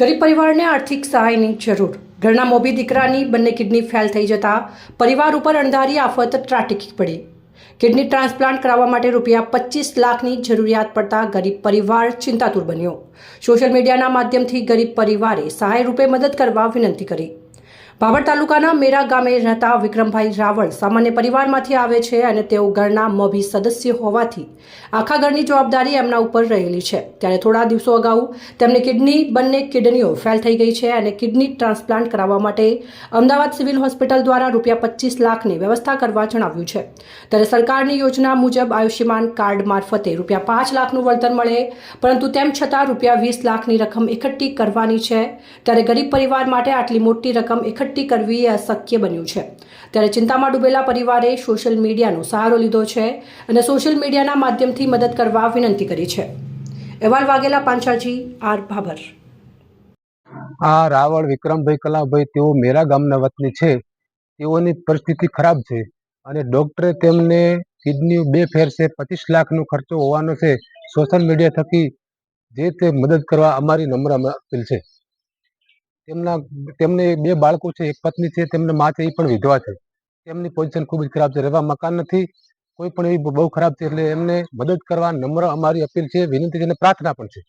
ગરીબ પરિવારને આર્થિક સહાયની જરૂર. ઘરના મોભી દીકરાની બંને કિડની ફેલ થઈ જતા પરિવાર ઉપર અણધારી આફત ત્રાટકી પડી. કિડની ટ્રાન્સપ્લાન્ટ કરાવવા માટે રૂપિયા પચીસ લાખની જરૂરિયાત પડતા ગરીબ પરિવાર ચિંતાતુર બન્યો. સોશિયલ મીડિયાના માધ્યમથી ગરીબ પરિવારે સહાય રૂપે મદદ કરવા વિનંતી કરી. ભાભર તાલુકાના મેરા ગામે રહેતા વિક્રમભાઈ રાવળ સામાન્ય પરિવારમાંથી આવે છે અને તેઓ ઘરના મભી સદસ્ય હોવાથી આખા ઘરની જવાબદારી એમના ઉપર રહેલી છે. ત્યારે થોડા દિવસો અગાઉ તેમની કિડની બંને કિડનીઓ ફેલ થઈ ગઈ છે અને કિડની ટ્રાન્સપ્લાન્ટ કરાવવા માટે અમદાવાદ સિવિલ હોસ્પિટલ દ્વારા રૂપિયા પચીસ લાખની વ્યવસ્થા કરવા જણાવ્યું છે. ત્યારે સરકારની યોજના મુજબ આયુષ્યમાન કાર્ડ મારફતે રૂપિયા પાંચ લાખનું વળતર મળે, પરંતુ તેમ છતાં રૂપિયા વીસ લાખની રકમ એકઠી કરવાની છે. ત્યારે ગરીબ પરિવાર માટે આટલી મોટી રકમ એકઠી કરવી એ અશક્ય બન્યું છે. ત્યારે ચિંતામાં ડૂબેલા પરિવારે સોશિયલ મીડિયાનો સહારો લીધો છે અને સોશિયલ મીડિયાના માધ્યમથી મદદ કરવા વિનંતી કરી છે. અહેવાલ વાઘેલા પાંચાજી, આર ભાભર. આ રાવળ વિક્રમભાઈ કલાભાઈ તેઓ મેરા ગામના વતની છે. તેઓની પરિસ્થિતિ ખરાબ છે અને ડોક્ટરે તેમને કિડની બે ફેર છે, પચીસ લાખનો ખર્ચો હોવાનો છે. સોશિયલ મીડિયા થકી જે તે મદદ કરવા અમારી નમ્ર અપીલ છે. તેમના, તેમને બે બાળકો છે, એક પત્ની છે, તેમને મા છે, એ પણ વિધવા છે. તેમની પોઝિશન ખૂબ જ ખરાબ છે. રહેવા મકાન નથી, કોઈ પણ એવી બહુ ખરાબ છે, એટલે એમને મદદ કરવા નમ્ર અમારી અપીલ છે, વિનંતી છે અને પ્રાર્થના પણ છે.